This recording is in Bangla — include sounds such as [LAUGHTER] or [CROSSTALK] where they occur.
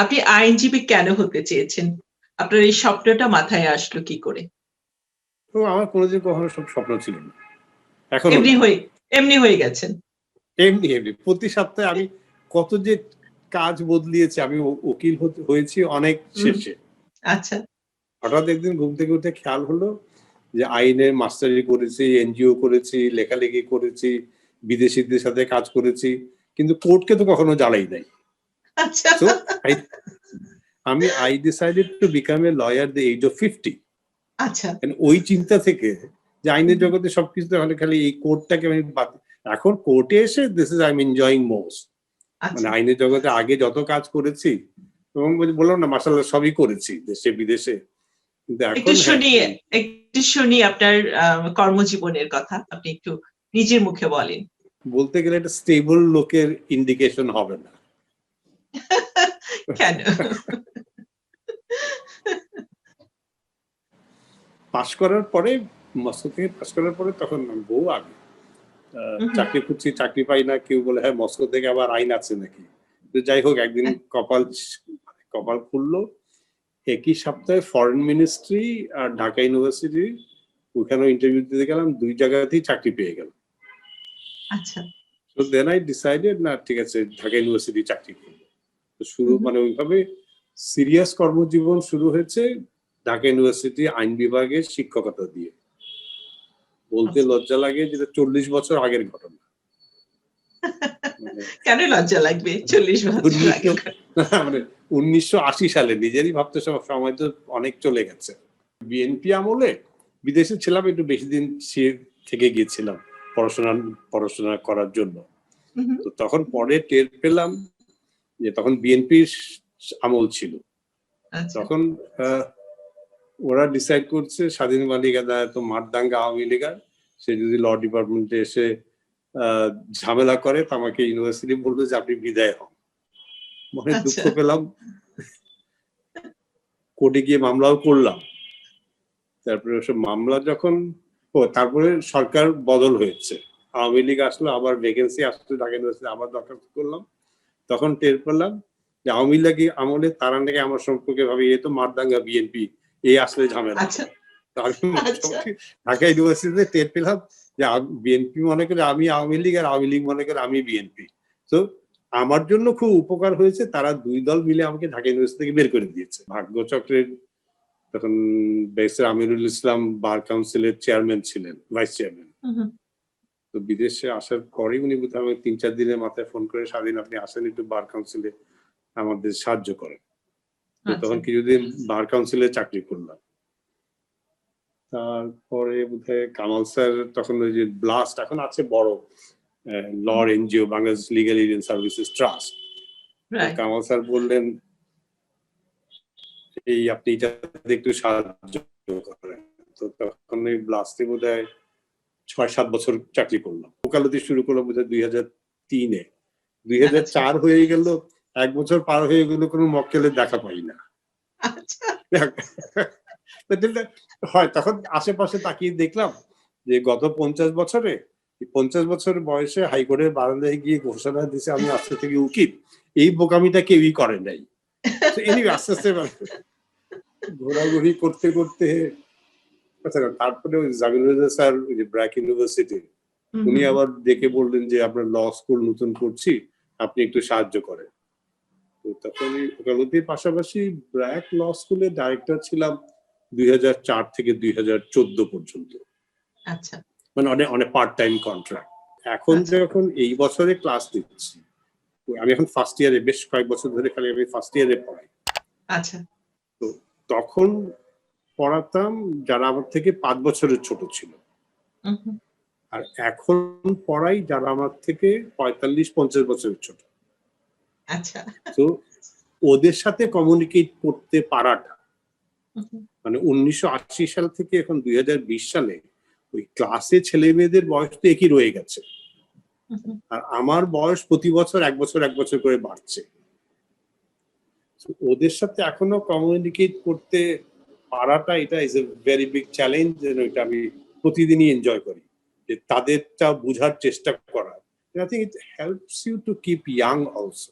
আপনি আইনজীবী কেন হতে চেয়েছেন? আপনার এই স্বপ্নটা মাথায় আসলো কি করে? আমার কোনোদিন কখনো সব স্বপ্ন ছিল না। এখন এমনি হয়ে এমনি হয়ে গেছেন? এমনি এমনি। প্রতি সপ্তাহে আমি কত যে কাজ বদলিয়েছি আমি উকিল হয়েছি অনেক শেষে। আচ্ছা। হঠাৎ একদিন ঘুম থেকে উঠে খেয়াল হলো যে আইনের মাস্টারি করেছি এনজিও করেছি লেখালেখি করেছি বিদেশিদের সাথে কাজ করেছি কিন্তু কোর্টকে তো কখনো জ্বালাই নাই। So, I- আমি I decided to become a lawyer the age of fifty আচ্ছা। ওই চিন্তা থেকে যে আইনের জগতে সবকিছু তাহলে খালি এই কোর্টটাকে আমি এখন কোর্টে এসে this is I enjoying most মানে আচ্ছা। আইনের জগতে আগে যত কাজ করেছি এবং বললাম না মাসাল্লাহ সবই করেছি দেশে বিদেশে। একটু হ্যাঁ, শুনি একটু শুনি আপনার কর্মজীবনের কথা আপনি একটু নিজের মুখে বলেন। বলতে গেলে একটা স্টেবল লোকের ইন্ডিকেশন হবে না। কেন? পাশ করার পরে মস্কো থেকে পাশ করার পরে তখন বউ আগে। চাকরি খুঁজছি চাকরি পাই না কেউ বলে হ্যাঁ মস্কো থেকে আবার আইন আছে নাকি? তো যাই হোক একদিন কপাল কপাল খুললো। একই সপ্তাহে ফরেন মিনিস্ট্রি আর ঢাকা ইউনিভার্সিটি ওখানে ইন্টারভিউ দিতে গেলাম দুই জায়গাতেই চাকরি পেয়ে গেল আচ্ছা। তো দেন আই ডিসাইডেড না ঠিক আছে ঢাকা ইউনিভার্সিটি চাকরি করব শুরু মানে ওইভাবে সিরিয়াস কর্মজীবন শুরু হয়েছে ঢাকা ইউনিভার্সিটি আইন বিভাগের শিক্ষকতা দিয়ে। বলতে আচ্ছা। লজ্জা লাগে যেটা চল্লিশ বছর আগের ঘটনা। মানে কেন লজ্জা লাগবে চল্লিশ বছর [LAUGHS] মানে উনিশশো আশি সালে নিজেরই ভাবতে সব সময় তো অনেক চলে গেছে। বিএনপি আমলে বিদেশে ছিলাম একটু বেশি দিন থেকে গিয়েছিলাম পড়াশোনা পড়াশোনা করার জন্য। তো তখন পরে টের পেলাম যে তখন বিএনপির আমল ছিল। আচ্ছা। তখন ওরা ডিসাইড করছে স্বাধীন মালিকানা তো মারদাঙ্গা আওয়ামী লীগার সে যদি ল ডিপার্টমেন্টে এসে ঝামেলা করে তো আমাকে ইউনিভার্সিটি বলল যে আপনি বিদায় হন। মনে আচ্ছা। দুঃখ পেলাম। কোর্টে গিয়ে মামলাও করলাম। তারপরে ওসব মামলা যখন ও তারপরে সরকার বদল হয়েছে। আওয়ামী লীগ আসলো আবার ভ্যাকেন্সি আসলো ঢাকা ইউনিভার্সিটি আবার দরখাস্ত করলাম। তখন টের পেলাম যে আওয়ামী লীগ আমলে তারা নাকি আমার সম্পর্কে ভাবে এ তো মারদাঙ্গা বিএনপি এই আসলে ঝামেলা। আচ্ছা। আমি আচ্ছা। ঢাকা ইউনিভার্সিটিতে টের পেলাম যে বিএনপি মনে করে আমি আওয়ামী লীগ আর আওয়ামী লীগ মনে করে আমি বিএনপি। তো আমার জন্য খুব উপকার হয়েছে তারা দুই দল মিলে আমাকে ঢাকা ইউনিভার্সিটি থেকে বের করে দিয়েছে। ভাগ্যচক্রের তখন বেসের আমিরুল ইসলাম বার কাউন্সিলের চেয়ারম্যান ছিলেন ভাইস চেয়ারম্যান। তো বিদেশে আসার পরে উনি বোধহয় আমাকে তিন চার দিনের মাথায় ফোন করে স্বাধীন আপনি আসেন একটু বার কাউন্সিলে আমাদের সাহায্য করেন তো আচ্ছা। তখন কিছুদিন বার কাউন্সিলে চাকরি করলাম তারপরে বোধহয় কামাল স্যার তখন ওই যে ব্লাস্ট এখন আছে বড় লর এনজিও বাংলাদেশ লিগাল এরিয়ান সার্ভিসেস ট্রাস্ট. কামাল স্যার বললেন এই আপনি এটাতে একটু সাহায্য করেন তো তখন ওই ব্লাস্টে বোধ হয় ছয় সাত বছর চাকরি করলাম। ওকালতি শুরু করলাম বোধ হয় দুই হাজার তিনে। দুই হাজার চার হয়ে গেল এক বছর পার হয়ে গেল কোনো মক্কেলের দেখা পাই না। আচ্ছা। [LAUGHS] হয় তখন আশেপাশে তাকিয়ে দেখলাম যে গত পঞ্চাশ বছরে পঞ্চাশ বছর বয়সে হাইকোর্টের বারান্দায় গিয়ে ঘোষণা দিছে আমি আস্তে থেকে উকিল। এই বোকামিটা কেউই করে নাই। [LAUGHS] আস্তে আস্তে ঘোরাঘুরি করতে করতে তারপরে ওই জামিনুল রেজা স্যার ওই যে ব্র্যাক ইউনিভার্সিটি উনি আবার ডেকে বললেন যে আপনার ল স্কুল নতুন করছি আপনি একটু সাহায্য করেন। তো তখন ওই ওকালতির পাশাপাশি ব্র্যাক ল স্কুলের ডাইরেক্টর ছিলাম দুই হাজার চার থেকে দুই হাজার চোদ্দ পর্যন্ত। আচ্ছা। মানে অনেক অনেক পার্ট টাইম কন্ট্রাক্ট এখন আচ্ছা। যখন এই বছরে ক্লাস দিচ্ছি আমি এখন ফার্স্ট ইয়ারে বেশ কয়েক বছর ধরে খালি আমি ফার্স্ট ইয়ারে পড়াই। আচ্ছা। তো তখন পড়াতাম যারা আমার থেকে পাঁচ বছরের ছোট ছিল। আর এখন পড়াই যারা আমার থেকে পঁয়তাল্লিশ পঞ্চাশ বছরের ছোট। আচ্ছা। তো ওদের সাথে কমিউনিকেট করতে পারাটা। মানে উনিশশো আশি সাল থেকে এখন দুই হাজার বিশ সালে ওই ক্লাসে ছেলে মেয়েদের বয়স তো একই রয়ে গেছে। আর আমার বয়স প্রতি বছর এক বছর এক বছর করে বাড়ছে। ওদের সাথে এখনও কমিউনিকেট করতে পারাটা এটা is a very big challenge এটা আমি প্রতিদিনই এনজয় করি। যে তাদেরটা বোঝার চেষ্টা করা। I think it helps you to keep young also